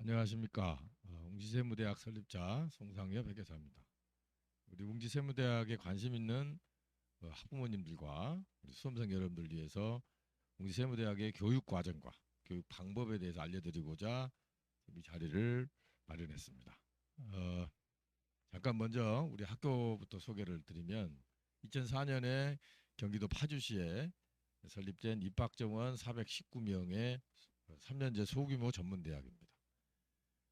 안녕하십니까. 어, 웅지세무대학 설립자 송상엽 회계사입니다. 우리 웅지세무대학에 관심 있는 어, 학부모님들과 우리 수험생 여러분들 위해서 웅지세무대학의 교육 과정과 교육 방법에 대해서 알려드리고자 이 자리를 마련했습니다. 어, 잠깐 먼저 우리 학교부터 소개를 드리면 2004년에 경기도 파주시에 설립된 입학정원 419명의 3년제 소규모 전문대학입니다.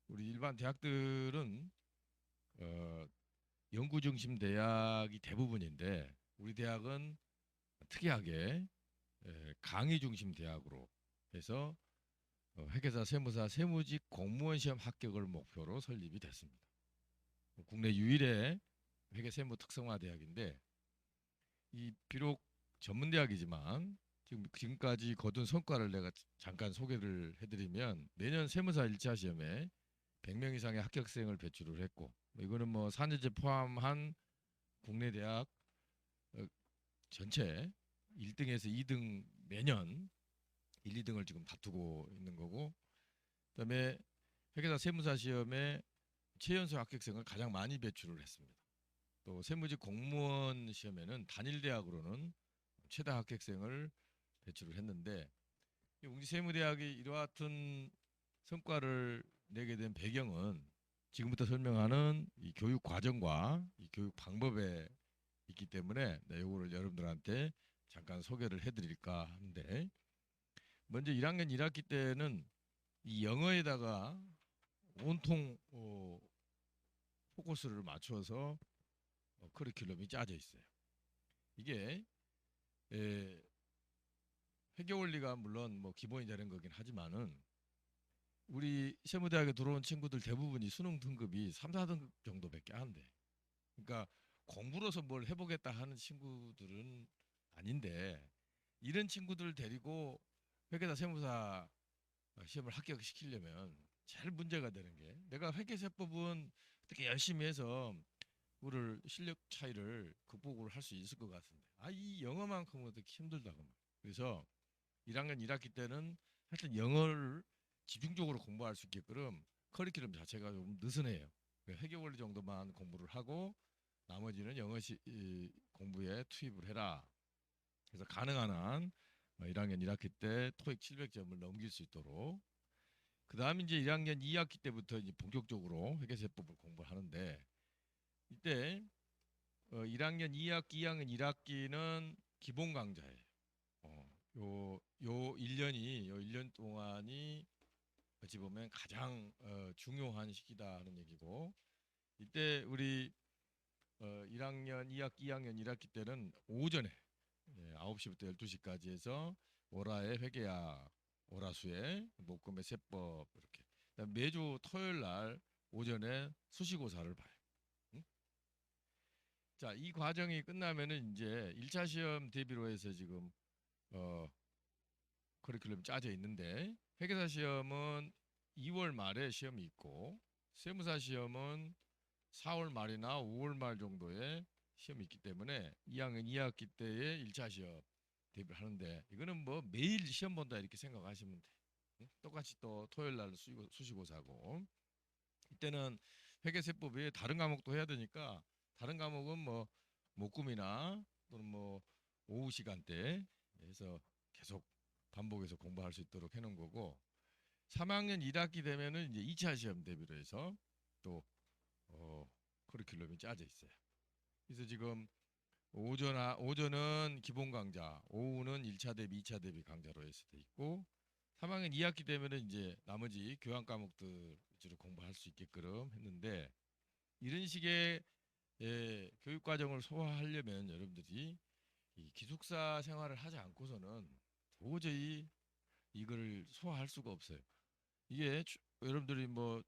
우리 일반 대학들은 어, 연구 중심 대학이 대부분인데 우리 대학은 특이하게 에, 강의 중심 대학으로 해서 어, 회계사, 세무사, 세무직 공무원 시험 합격을 목표로 설립이 됐습니다. 국내 유일의 회계 세무 특성화 대학인데 이 비록 전문 대학이지만 지금 지금까지 거둔 성과를 내가 잠깐 소개를 해드리면 내년 세무사 1차 시험에 100명 이상의 합격생을 배출을 했고 뭐 이거는 뭐 4년제 포함한 국내 대학 어, 전체 1등에서 2등 매년 1, 2등을 지금 다투고 있는 거고 그다음에 회계사 세무사 시험에 최연소 합격생을 가장 많이 배출을 했습니다. 또 세무직 공무원 시험에는 단일 대학으로는 최다 합격생을 배출을 했는데 이 웅지 세무대학이 이러한 성과를 내게 된 배경은 지금부터 설명하는 이 교육 과정과 이 교육 방법에 있기 때문에 네, 이거를 여러분들한테 잠깐 소개를 해드릴까 하는데 먼저 1학년 1학기 때는 이 영어에다가 온통 어, 포커스를 맞춰서 어, 커리큘럼이 짜져 있어요. 이게 에, 회계 원리가 물론 뭐 기본이 되는 거긴 하지만은 우리 세무대학에 들어온 친구들 대부분이 수능 등급이 3, 4등급 정도밖에 안 돼. 그러니까 공부로서 뭘 해보겠다 하는 친구들은 아닌데 이런 친구들 데리고 회계사 세무사 시험을 합격시키려면 제일 문제가 되는 게 내가 회계세법은 어떻게 열심히 해서 그거를 실력 차이를 극복을 할 수 있을 것 같은데 아 이 영어만큼은 어떻게 힘들다고 말. 그래서 1학년 1학기 때는 하여튼 영어를 집중적으로 공부할 수 있게끔 커리큘럼 자체가 좀 느슨해요. 회계 원리 정도만 공부를 하고 나머지는 영어 시, 이, 공부에 투입을 해라. 그래서 가능한 한 1학년 1학기 때 토익 700점을 넘길 수 있도록 그 다음 이제 1학년 2학기 때부터 이제 본격적으로 회계세법을 공부를 하는데 이때 어, 1학년 2학기, 2학년 1학기는 기본 강좌예요. 어, 요, 요 1년이, 요 1년 동안이 어찌 보면 가장 어, 중요한 시기다 하는 얘기고 이때 우리 어, 1학년 2학기 2학년 1학기 때는 오전에 예, 9시부터 12시까지 해서 월화의 회계학 월화수의 목금의 세법 이렇게 매주 토요일 날 오전에 수시고사를 봐요. 응? 자, 이 과정이 끝나면은 이제 1차 시험 대비로 해서 지금 어 커리큘럼이 짜져 있는데 회계사 시험은 2월 말에 시험이 있고 세무사 시험은 4월 말이나 5월 말 정도에 시험이 있기 때문에 2학년 2학기 때의 1차 시험 대비를 하는데 이거는 뭐 매일 시험 본다 이렇게 생각하시면 돼. 응? 똑같이 또 토요일 날 수시고, 수시고사고 이때는 회계세법이 다른 과목도 해야 되니까 다른 과목은 뭐 목금이나 또는 뭐 오후 시간대 해서 계속 반복해서 공부할 수 있도록 해놓은 거고 3학년 1학기 되면은 이제 2차 시험 대비로 해서 또 어, 커리큘럼이 짜져 있어요. 그래서 지금 오전 오전은 기본 강좌, 오후는 1차 대비, 2차 대비 강좌로 해서 돼 있고 3학년 2학기 되면은 이제 나머지 교양 과목들 위주로 공부할 수 있게끔 했는데 이런 식의 예, 교육 과정을 소화하려면 여러분들이 이 기숙사 생활을 하지 않고서는 도저히 이걸 소화할 수가 없어요. 이게 추- 여러분들이 뭐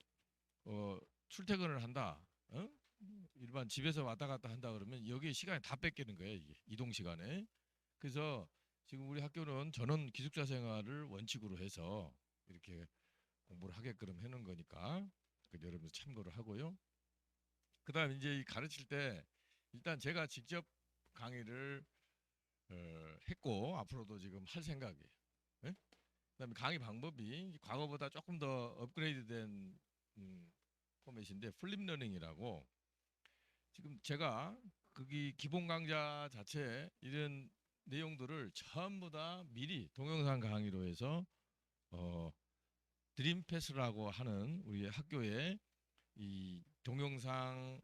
어, 출퇴근을 한다. 어? 일반 집에서 왔다 갔다 한다 그러면 여기 시간이 다 뺏기는 거예요. 이게 이동 시간에. 그래서 지금 우리 학교는 전원 기숙사 생활을 원칙으로 해서 이렇게 공부를 하게끔 해놓은 거니까 그 여러분들 참고를 하고요. 그다음 이제 이 가르칠 때 일단 제가 직접 강의를 어, 했고 앞으로도 지금 할 생각이에요. 예? 그다음에 강의 방법이 과거보다 조금 더 업그레이드된 음, 포맷인데 플립 러닝이라고 지금 제가 거기 기본 강좌 자체 이런 내용들을 전부 다 미리 동영상 강의로 해서 어 드림패스라고 하는 우리 학교에 이 동영상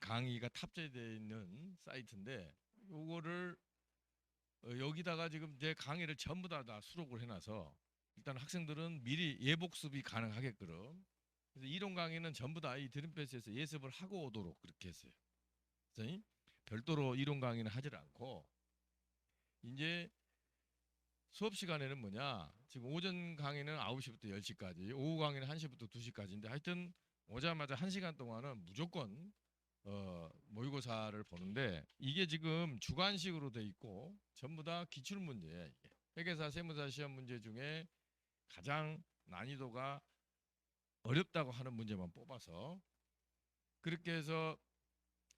강의가 탑재되어 있는 사이트인데 요거를 어, 여기다가 지금 제 강의를 전부 다, 다 수록을 해놔서 일단 학생들은 미리 예복습이 가능하게끔 그래서 이론 강의는 전부 다 이 드림패스에서 예습을 하고 오도록 그렇게 했어요. 이 별도로 이론 강의는 하질 않고 이제 수업 시간에는 뭐냐 지금 오전 강의는 9시부터 10시까지 오후 강의는 1시부터 2시까지인데 하여튼 오자마자 1시간 동안은 무조건 어, 모의고사를 보는데 이게 지금 주관식으로 돼 있고 전부 다 기출 문제예요. 회계사 세무사 시험 문제 중에 가장 난이도가 어렵다고 하는 문제만 뽑아서 그렇게 해서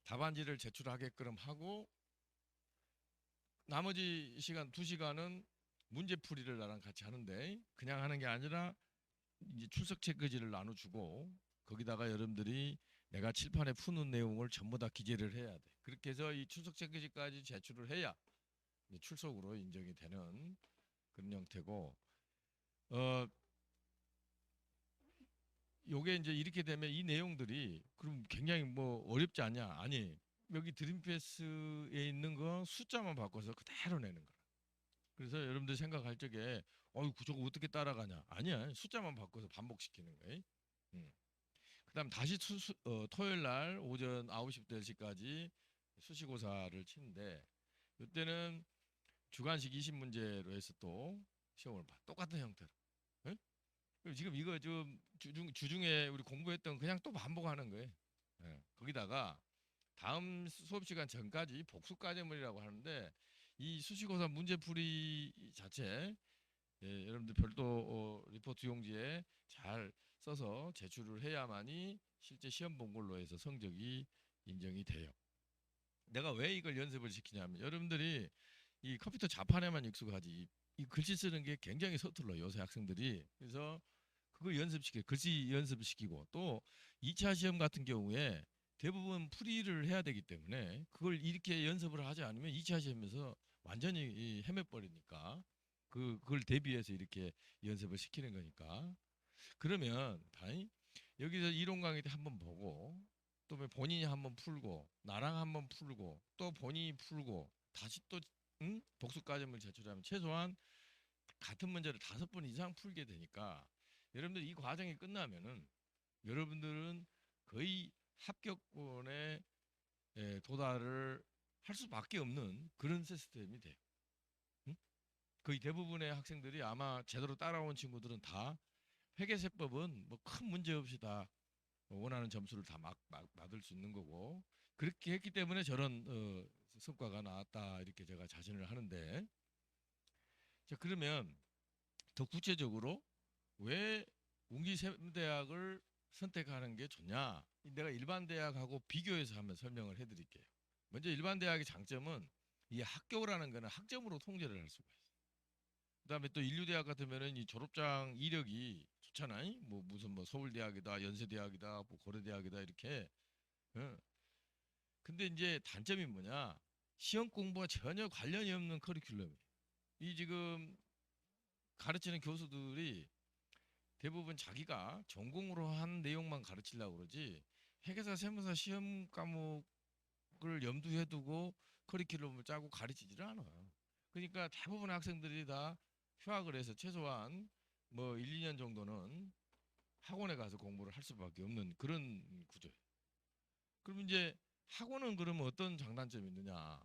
답안지를 제출하게끔 하고 나머지 시간 두 시간은 문제 풀이를 나랑 같이 하는데 그냥 하는 게 아니라 이제 출석 체크지를 나눠주고 거기다가 여러분들이 내가 칠판에 푸는 내용을 전부 다 기재를 해야 돼. 그렇게 해서 이 출석 체크지까지 제출을 해야 출석으로 인정이 되는 그런 형태고 어 요게 이제 이렇게 되면 이 내용들이 그럼 굉장히 뭐 어렵지 않냐? 아니 여기 드림패스에 있는 거 숫자만 바꿔서 그대로 내는 거라. 그래서 여러분들 생각할 적에 어이 저거 어떻게 따라가냐? 아니야 숫자만 바꿔서 반복시키는 거예요. 음. 그다음 다시 수, 수, 어, 토요일 날 오전 9시부터 10시까지 수시고사를 치는데 이때는 주관식 20문제로 해서 또 시험을 봐. 똑같은 형태로. 예? 그럼 지금 이거 좀 주중 주중에 우리 공부했던 그냥 또 반복하는 거예요. 예. 거기다가 다음 수- 수업 시간 전까지 복수 과제물이라고 하는데 이 수시고사 문제풀이 자체 예, 여러분들 별도 어, 리포트 용지에 잘 써서 제출을 해야만이 실제 시험 본 걸로 해서 성적이 인정이 돼요. 내가 왜 이걸 연습을 시키냐면 여러분들이 이 컴퓨터 자판에만 익숙하지 이, 이 글씨 쓰는 게 굉장히 서툴러 요새 학생들이 그래서 그걸 연습시켜 글씨 연습시키고 또 2차 시험 같은 경우에 대부분 풀이를 해야 되기 때문에 그걸 이렇게 연습을 하지 않으면 2차 시험에서 완전히 이 헤매버리니까 그 그걸 대비해서 이렇게 연습을 시키는 거니까 그러면 봐이 여기서 이론 강의 때 한번 보고 또 본인이 한번 풀고 나랑 한번 풀고 또 본인이 풀고 다시 또 응? 복수 과정을 제출하면 최소한 같은 문제를 다섯 번 이상 풀게 되니까 여러분들 이 과정이 끝나면은 여러분들은 거의 합격권에 에, 도달을 할 수밖에 없는 그런 시스템이 돼요. 응? 거의 대부분의 학생들이 아마 제대로 따라온 친구들은 다 회계세법은 뭐 큰 문제 없이 다. 원하는 점수를 다 막, 막 받을 수 있는 거고. 그렇게 했기 때문에 저런 어, 성과가 나왔다. 이렇게 제가 자신을 하는데. 자 그러면 더 구체적으로 왜 웅기세대학을 선택하는 게 좋냐? 내가 일반 대학하고 비교해서 한번 설명을 해드릴게요. 먼저 일반 대학의 장점은 이 학교라는 거는 학점으로 통제를 할 수가 있어요. 그 다음에 또 인류대학 같으면은 이 졸업장 이력이 좋잖아요 뭐 무슨 뭐 서울대학이다 연세대학이다 뭐 고려대학이다 이렇게 어. 근데 이제 단점이 뭐냐 시험 공부와 전혀 관련이 없는 커리큘럼이 이 지금 가르치는 교수들이 대부분 자기가 전공으로 한 내용만 가르치려고 그러지 회계사 세무사 시험 과목을 염두에 두고 커리큘럼을 짜고 가르치지를 않아요. 그러니까 대부분 학생들이 다 휴학을 해서 최소한 뭐 1, 2년 정도는 학원에 가서 공부를 할 수밖에 없는 그런 구조예요. 그럼 이제 학원은 그러면 어떤 장단점이 있느냐?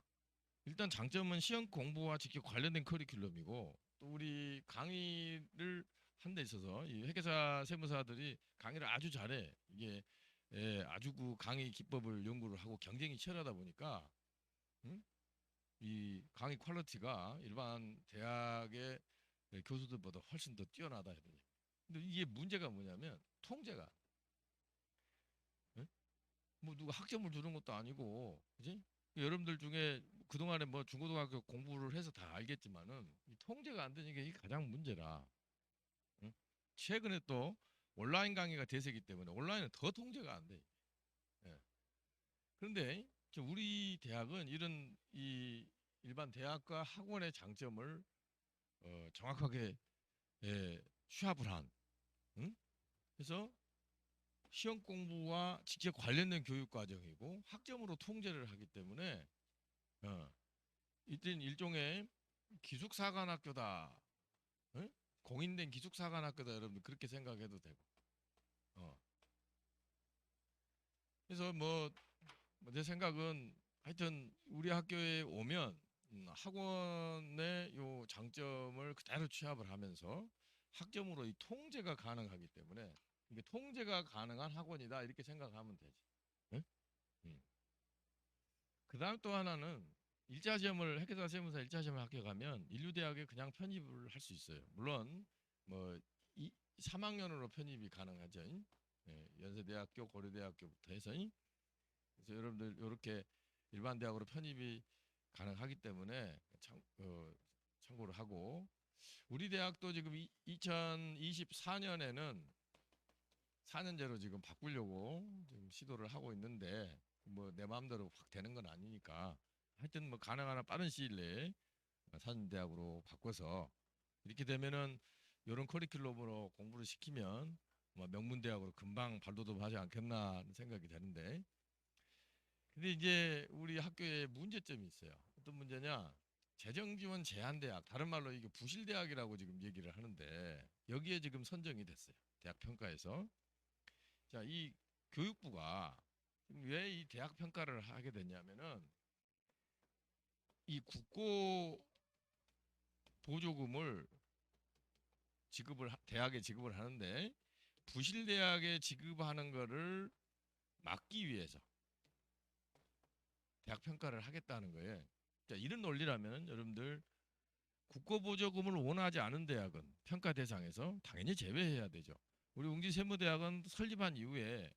일단 장점은 시험 공부와 직접 관련된 커리큘럼이고 또 우리 강의를 한 데 있어서 이 회계사 세무사들이 강의를 아주 잘해. 이게 예, 아주 그 강의 기법을 연구를 하고 경쟁이 치열하다 보니까 응? 이 강의 퀄리티가 일반 대학의 교수들보다 훨씬 더 뛰어나다 이런 얘기. 근데 이게 문제가 뭐냐면 통제가 응? 뭐 누가 학점을 주는 것도 아니고 그지? 여러분들 중에 그동안에 뭐 중고등학교 공부를 해서 다 알겠지만은 이 통제가 안 되는 게 가장 문제라. 최근에 또 온라인 강의가 대세기 때문에 온라인은 더 통제가 안 돼. 예. 그런데 저 우리 대학은 이런 이 일반 대학과 학원의 장점을 어, 정확하게 예, 취합을 한. 응? 그래서 시험 공부와 직접 관련된 교육 과정이고 학점으로 통제를 하기 때문에 어, 이땐 일종의 기숙사관학교다. 응? 공인된 기숙사관학교다 여러분들 그렇게 생각해도 되고. 어. 그래서 뭐 내 생각은 하여튼 우리 학교에 오면 음, 학원의 요 장점을 그대로 취합을 하면서 학점으로 이 통제가 가능하기 때문에 이게 통제가 가능한 학원이다 이렇게 생각하면 되지. 응? 음. 그다음 또 하나는 일자 시험을 핵계산 세무사 일자 시험을 합격하면 인류 대학에 그냥 편입을 할 수 있어요. 물론 뭐 이, 3학년으로 편입이 가능하죠. 예, 연세대학교, 고려대학교부터 해서 그래서 여러분들 이렇게 일반 대학으로 편입이 가능하기 때문에 참, 어, 참고를 하고. 우리 대학도 지금 2024년에는 4년제로 지금 바꾸려고 지금 시도를 하고 있는데 뭐 내 마음대로 확 되는 건 아니니까 하여튼 뭐 가능한 한 빠른 시일 내에 4년 대학으로 바꿔서 이렇게 되면은 이런 커리큘럼으로 공부를 시키면 뭐 명문 대학으로 금방 발돋움하지 않겠나 하는 생각이 되는데 근데 이제 우리 학교에 문제점이 있어요. 어떤 문제냐? 재정 지원 제한 대학, 다른 말로 이게 부실 대학이라고 지금 얘기를 하는데 여기에 지금 선정이 됐어요. 대학 평가에서. 자, 이 교육부가 왜 이 대학 평가를 하게 됐냐면은 이 국고 보조금을 지급을 하- 대학에 지급을 하는데 부실 대학에 지급하는 거를 막기 위해서 대학 평가를 하겠다는 거예요. 자, 이런 논리라면 여러분들 국고 보조금을 원하지 않은 대학은 평가 대상에서 당연히 제외해야 되죠. 우리 웅지 세무대학은 설립한 이후에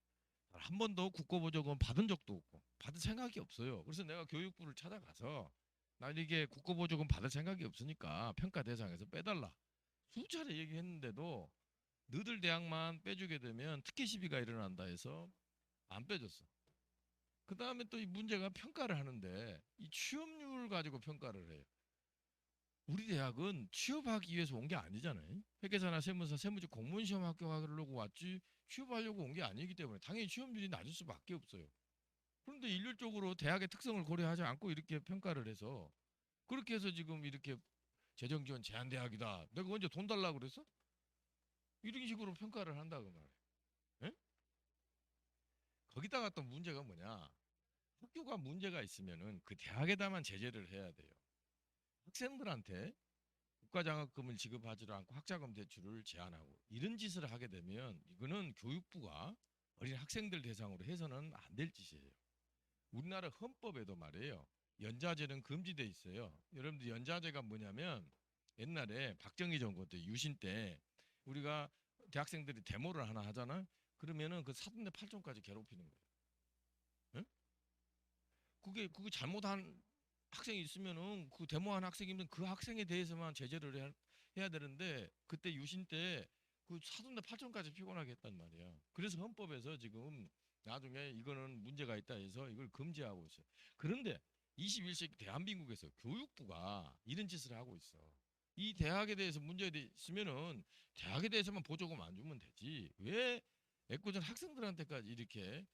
한 번도 국고 보조금 받은 적도 없고 받을 생각이 없어요. 그래서 내가 교육부를 찾아가서 나 이게 국고 보조금 받을 생각이 없으니까 평가 대상에서 빼달라 수차례 얘기했는데도 너들 대학만 빼주게 되면 특혜 시비가 일어난다 해서 안 빼줬어. 그 다음에 또 이 문제가 평가를 하는데 이 취업률 가지고 평가를 해요. 우리 대학은 취업하기 위해서 온 게 아니잖아요. 회계사나 세무사, 세무직 공무원 시험 합격하려고 왔지 취업하려고 온 게 아니기 때문에 당연히 취업률이 낮을 수밖에 없어요. 그런데 일률적으로 대학의 특성을 고려하지 않고 이렇게 평가를 해서 그렇게 해서 지금 이렇게 재정 지원 제한 대학이다. 내가 언제 돈 달라고 그랬어? 이런 식으로 평가를 한다 그 말이에요. 예? 거기다가 또 문제가 뭐냐? 학교가 문제가 있으면은 그 대학에다만 제재를 해야 돼요. 학생들한테 국가장학금을 지급하지도 않고 학자금 대출을 제한하고 이런 짓을 하게 되면 이거는 교육부가 어린 학생들 대상으로 해서는 안 될 짓이에요. 우리나라 헌법에도 말이에요. 연자제는 금지돼 있어요. 여러분들 연자제가 뭐냐면 옛날에 박정희 정부 때 유신 때 우리가 대학생들이 데모를 하나 하잖아. 그러면은 그 사돈네 팔촌까지 괴롭히는 거예요. 응? 그게 그게 잘못한 학생이 있으면은 그 데모한 학생이면 그 학생에 대해서만 제재를 해야, 해야 되는데 그때 유신 때 그 사돈네 팔촌까지 피곤하게 했단 말이야. 그래서 헌법에서 지금 나중에 이거는 문제가 있다 해서 이걸 금지하고 있어요. 그런데 21세기 대한민국에서 교육부가 이런 짓을 하고 있어. 이 대학에 대해서 문제가 있으면은 대학에 대해서만 보조금 안 주면 되지. 왜 애꿎은 학생들한테까지 이렇게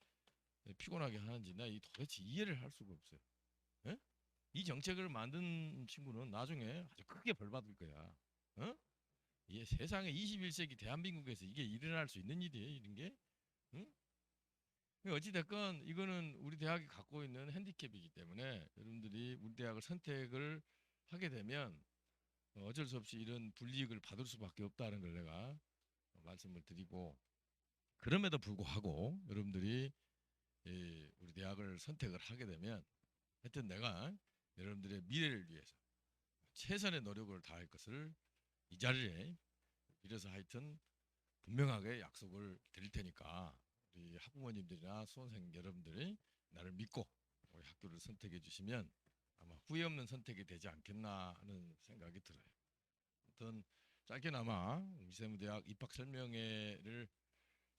피곤하게 하는지 나 이 도대체 이해를 할 수가 없어요. 예? 이 정책을 만든 친구는 나중에 아주 크게 벌 받을 거야. 어? 이게 세상에 21세기 대한민국에서 이게 일어날 수 있는 일이에요, 이런 게. 응? 어찌 됐건 이거는 우리 대학이 갖고 있는 핸디캡이기 때문에 여러분들이 우리 대학을 선택을 하게 되면 어쩔 수 없이 이런 불이익을 받을 수밖에 없다는 걸 내가 말씀을 드리고 그럼에도 불구하고 여러분들이 이 우리 대학을 선택을 하게 되면 하여튼 내가 여러분들의 미래를 위해서 최선의 노력을 다할 것을 이 자리에 이래서 하여튼 분명하게 약속을 드릴 테니까 우리 학부모님들이나 수험생 여러분들이 나를 믿고 우리 학교를 선택해 주시면 아마 후회 없는 선택이 되지 않겠나 하는 생각이 들어요. 아무튼 짧게나마 웅지세무대학 입학 설명회를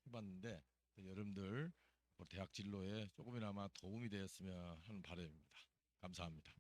해봤는데 여러분들 앞으로 대학 진로에 조금이나마 도움이 되었으면 하는 바람입니다. 감사합니다.